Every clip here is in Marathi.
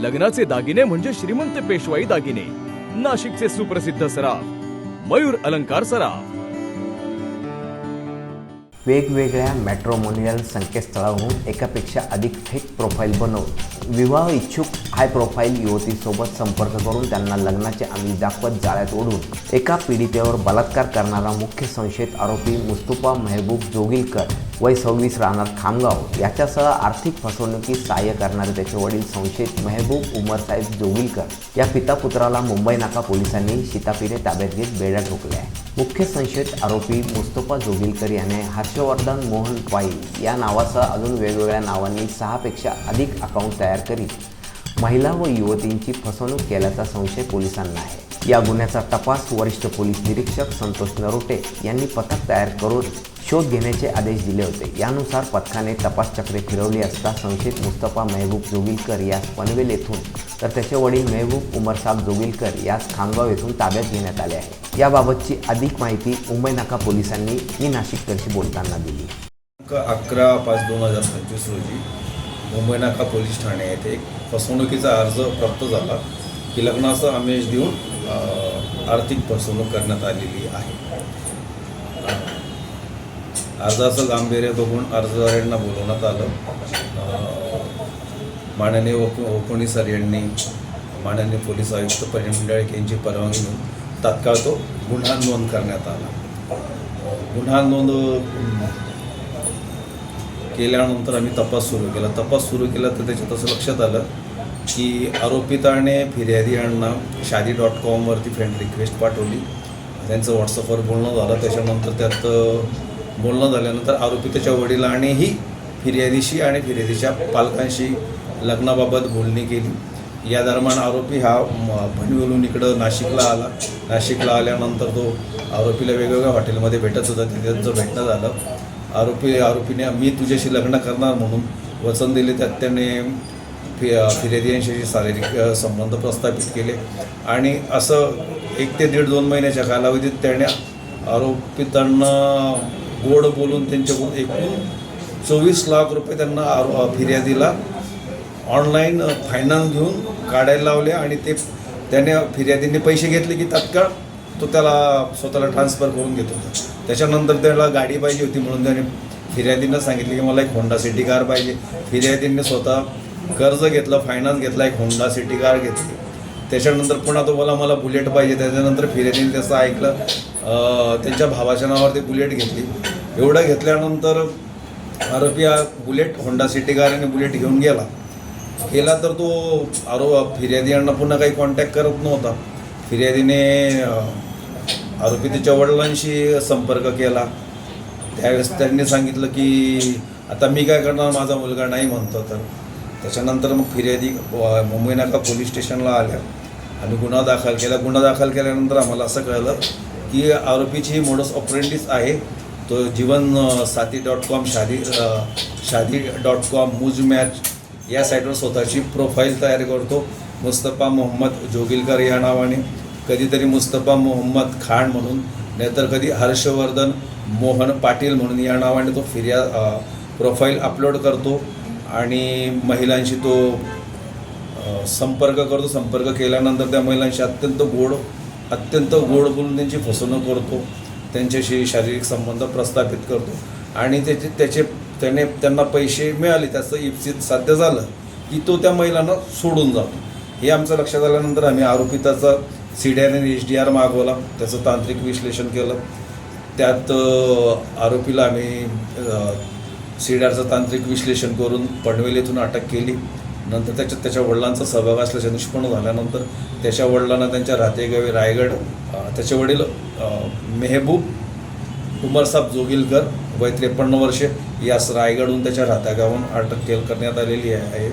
लग्नाचे दागिने म्हणजे श्रीमंत पेशवाई दागिने. नाशिकचे सुप्रसिद्ध सराफ मयूर अलंकार सराफ. वेगवेगळ्या मॅट्रोमोनियल संकेतस्थळावरून एकापेक्षा अधिक फेक प्रोफाईल बनवून विवाह इच्छुक हाय प्रोफाईल युवतीसोबत संपर्क करून त्यांना लग्नाचे आम्ही दाखवत जाळ्यात ओढून एका पीडितेवर बलात्कार करणारा मुख्य संशयित आरोपी मुस्तुफा मेहबूब जोगिलकर वय सव्वीस राहणार खामगाव याच्यासह आर्थिक फसवणुकीत सहाय्य करणारे त्याचे वडील संशयित मेहबूब उमरसाहेब जोगिलकर या पिता पुत्राला मुंबई नाका पोलिसांनी शिताफीने ताब्यात घेत बेड्या ठोकल्या? आहे मुख्य संशयित आरोपी मुस्तफा जोगिलकर याने हर्षवर्धन मोहन पाई या नावासह अजून वेगवेगळ्या नावांनी सहापेक्षा अधिक अकाउंट तयार करीत महिला व युवतींची फसवणूक केल्याचा संशय पोलिसांना आहे या गुन्ह्याचा तपास वरिष्ठ पोलीस निरीक्षक संतोष नरोटे यांनी पथक तयार करून शोध घेण्याचे आदेश दिले होते. यानुसार पथकाने तपास चक्रे फिरवली असता संशयित मुस्तफा मेहबूब जोगिलकर यास पनवेल येथून तर त्याचे वडील मेहबूब उमरसाब जोगिलकर यास खामगाव येथून ताब्यात घेण्यात आले आहे. याबाबतची अधिक माहिती मुंबई नाका पोलिसांनी मी नाशिककरशी बोलताना दिली. अकरा पाच दोन हजार पंचवीस रोजी मुंबई नाका पोलीस ठाणे येथे एक फसवणुकीचा अर्ज प्राप्त झाला. की लग्नाचा आमेश देऊन आर्थिक फसवणूक करण्यात आलेली आहे. अर्जाचं गांभीर्य बघून अर्जदारांना बोलवण्यात आलं. माननीय ओप ओपणी सर यांनी माननीय पोलीस आयुक्त परिणामंडळ यांची परवानगी घेऊन तात्काळ तो गुन्हा नोंद करण्यात आला. गुन्हा नोंद केल्यानंतर आम्ही तपास सुरू केला. तपास सुरू केला तर त्याच्यात असं लक्षात आलं की आरोपिताने फिर्यादी यांना शादी डॉट कॉमवरती फ्रेंड रिक्वेस्ट पाठवली. त्यांचं व्हॉट्सअपवर बोलणं झालं. त्याच्यानंतर त्यात बोलणं झाल्यानंतर आरोपी त्याच्या वडिलांनीही फिर्यादीशी आणि फिर्यादीच्या पालकांशी लग्नाबाबत बोलणी केली. या दरम्यान आरोपी हा म, इकडं नाशिकला आला. नाशिकला आल्यानंतर तो आरोपीला वेगवेगळ्या हॉटेलमध्ये भेटत होता. तिथे त्यांचं भेटणं झालं. आरोपी आरोपीने मी तुझ्याशी लग्न करणार म्हणून वचन दिले. त्यात त्याने फि फिर्यादी शारीरिक संबंध प्रस्थापित केले. आणि असं एक ते दीड दोन महिन्याच्या कालावधीत त्याने आरोपितांना गोड बोलून त्यांच्याकडून एकूण चोवीस लाख रुपये त्यांना आरो फिर्यादीला ऑनलाईन फायनान्स घेऊन काढायला लावले आणि ते त्याने फिर्यादीने पैसे घेतले की तात्काळ तो त्याला स्वतःला ट्रान्सफर करून घेत होता. त्याच्यानंतर त्याला गाडी पाहिजे होती म्हणून त्याने फिर्यादीनं सांगितले की मला एक होंडा सिटी कार पाहिजे. फिर्यादींनी स्वतः कर्ज घेतलं फायनान्स घेतला एक होंडा सिटी कार घेतली. त्याच्यानंतर पुन्हा तो बोला मला बुलेट पाहिजे. त्याच्यानंतर फिर्यादीने त्याचं ऐकलं. त्यांच्या भावाच्या नावावर ती बुलेट घेतली. एवढं घेतल्यानंतर आरोपी हा बुलेट होंडा सिटी कार आणि बुलेट घेऊन गेला. गेला तर तो आरोप फिर्यादी यांना पुन्हा काही कॉन्टॅक्ट करत नव्हता. फिर्यादीने आरोपी त्याच्या वडिलांशी संपर्क केला. त्यावेळेस त्यांनी सांगितलं की आता मी काय करणार? माझा मुलगा नाही म्हणतो तर. त्याच्यानंतर मग फिर्यादी मुंबई नाका पोलीस स्टेशनला आल्या आम्ही गुन्हा दाखल केला. गुन्हा दाखल केल्यानंतर आम्हाला असं कळलं की आरोपीची ही मोडस ऑपरेंटीस आहे. तो Jeevan Saathi dot com Shaadi Shaadi dot com Mooz match या साईटवर स्वतःची प्रोफाईल तयार करतो. मुस्तफा मोहम्मद जोगिलकर या नावाने. कधीतरी मुस्तफा मोहम्मद खान म्हणून नाहीतर कधी हर्षवर्धन मोहन पाटील म्हणून या नावाने तो फिर्या प्रोफाईल अपलोड करतो. आणि महिलांशी तो संपर्क करतो. संपर्क केल्यानंतर त्या महिलांशी अत्यंत गोड अत्यंत गोड बोलून त्यांची फसवणूक करतो. त्यांच्याशी शारीरिक संबंध प्रस्थापित करतो. आणि त्याचे त्याचे त्याने त्यांना पैसे मिळाले त्याचं इप्सित साध्य झालं की तो त्या महिलांना सोडून जातो. हे आमचं लक्षात आल्यानंतर आम्ही आरोपी त्याचा सी डी आर आणि एच डी आर मागवला त्याचं तांत्रिक विश्लेषण केलं. त्यात आरोपीला आम्ही सी डी आरचं तांत्रिक विश्लेषण करून पनवेल येथून अटक केली. नंतर त्याच्यात त्याच्या वडिलांचा सहभाग असल्याचे निष्पन्न झाल्यानंतर त्याच्या वडिलांना त्यांच्या राहतेगावी रायगड त्याचे वडील मेहबूब उमरसाब जोगिलकर वय त्रेपन्न वर्षे यास रायगडहून त्याच्या राहत्यागावून अटक केल करण्यात आलेली आहे.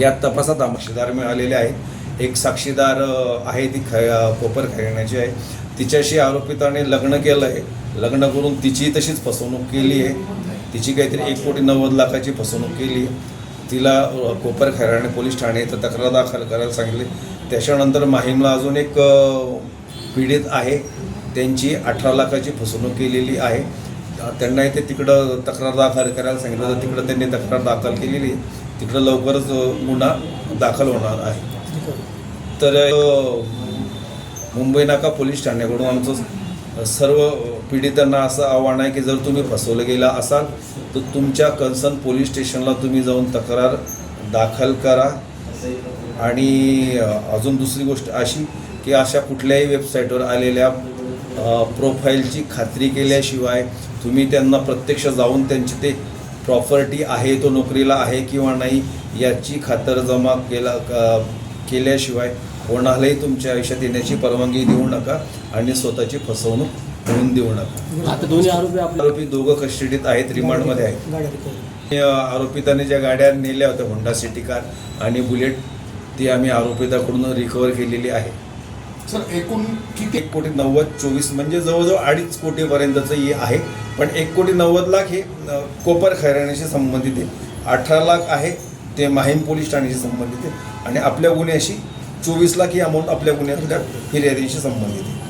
या तपासात साक्षीदार मिळालेले आहेत. एक साक्षीदार आहे ती ख कोपर खेळण्याची आहे. तिच्याशी आरोपिताने लग्न केलं आहे लग्न करून तिची तशीच फसवणूक केली आहे. तिची काहीतरी एक कोटी नव्वद लाखाची फसवणूक केली आहे. तिला कोपर खैराणे पोलीस ठाणे इथं तक्रार दाखल करायला सांगितले. त्याच्यानंतर माहीमला अजून एक पीडित आहे. त्यांची अठरा लाखाची फसवणूक केलेली आहे. त्यांना इथे तिकडं तक्रार दाखल करायला सांगितलं तर तिकडं त्यांनी तक्रार दाखल केलेली. तिकडं लवकरच गुन्हा दाखल होणार आहे. तर मुंबई नाका पोलीस ठाण्याकडून आमचं सर्व पीडितांना असं आव्हान आहे की जर तुम्ही फसवलं गेला असाल तर तुमच्या कन्सर्न पोलीस स्टेशनला तुम्ही जाऊन तक्रार दाखल करा. आणि अजून दुसरी गोष्ट अशी की अशा कुठल्याही वेबसाईटवर आलेल्या प्रोफाईलची खात्री केल्याशिवाय तुम्ही त्यांना प्रत्यक्ष जाऊन त्यांची ते प्रॉपर्टी आहे तो नोकरीला आहे किंवा नाही याची खातरजमा केला केल्याशिवाय कोणालाही तुमच्या आयुष्यात येण्याची परवानगी देऊ नका आणि स्वतःची फसवणूक होऊन देऊ नका. आता दोन्ही आरोपी आपले आरोपी दोघं कस्टडीत आहेत रिमांडमध्ये आहेत. आरोपिताने ज्या गाड्या नेल्या होत्या होंडा सिटी कार आणि बुलेट ती आम्ही आरोपिताकडून रिकवर केलेली आहे. सर एकूण किती एक कोटी नव्वद चोवीस म्हणजे जवळजवळ अडीच कोटीपर्यंतचं हे आहे. पण एक कोटी नव्वद लाख हे कोपर खैराण्याशी संबंधित आहे. अठरा लाख आहे ते माहीम पोलीस ठाण्याशी संबंधित आहे. आणि आपल्या गुन्ह्याशी चोवीस लाख ही अमाऊंट आपल्या गुन्ह्यातल्या फिर्यादीशी संबंधित आहे.